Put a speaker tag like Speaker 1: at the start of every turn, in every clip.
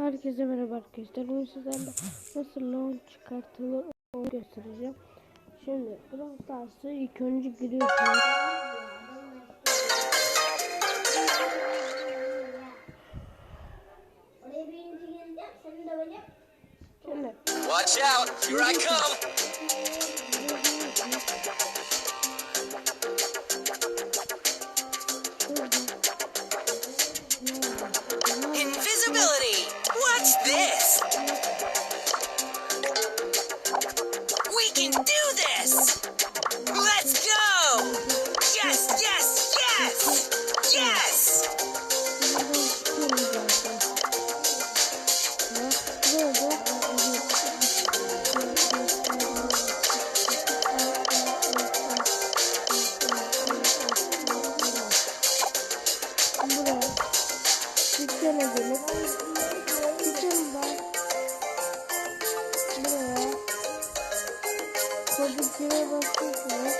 Speaker 1: Herkese merhaba arkadaşlar. Bugün sizlerle nasıl launch çıkartılır onu göstereceğim. Şimdi Brawl Stars'a ilk önce giriyorsunuz. Şimdi
Speaker 2: Watch out, here I come.
Speaker 1: Dükkana gelip dükkandan buraya kodu gire basıyorsunuz.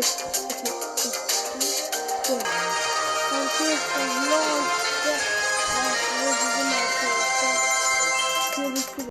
Speaker 1: Bakıyorum. Bir, iki,